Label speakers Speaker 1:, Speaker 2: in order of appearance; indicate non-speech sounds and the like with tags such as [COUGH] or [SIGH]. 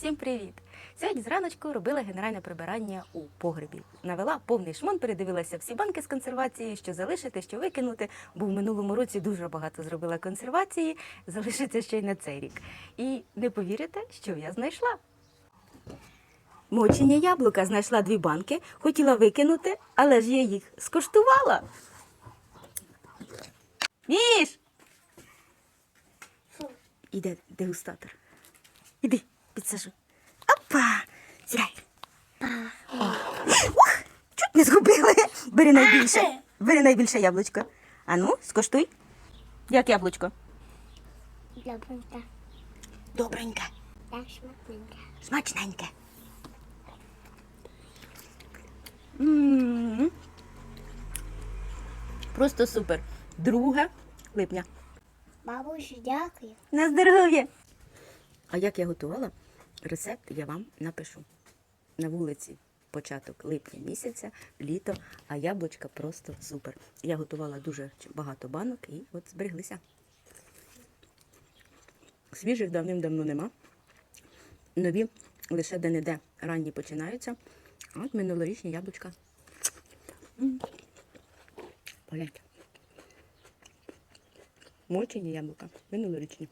Speaker 1: Всім привіт! Сьогодні зраночку робила генеральне прибирання у погребі. Навела повний шмон, передивилася всі банки з консервації, що залишити, що викинути, бо в минулому році дуже багато зробила консервації, [LAUGHS] залишиться ще й на цей рік. І не повірите, що я знайшла. Мочення яблука знайшла дві банки, хотіла викинути, але ж я їх скуштувала. Міш! Іде дегустатор. Іди, підсажу. Опа! Сідай. Ух! Чуть не згубили. Бери найбільше. Бери найбільше яблучко. А ну, скоштуй. Як яблучко?
Speaker 2: Добренько.
Speaker 1: Добреньке,
Speaker 2: Так
Speaker 1: смачненьке. М. Просто супер. 2 липня.
Speaker 2: Бабусю, дякую.
Speaker 1: На здоров'я. А як я готувала, рецепт я вам напишу. На вулиці початок липня місяця, літо, а яблучка просто супер. Я готувала дуже багато банок і от збереглися. Свіжих давним-давно нема. Нові лише де-не-де ранні починаються. От минулорічні яблучка. М. Погляньте. Мочені яблука, минулорічні.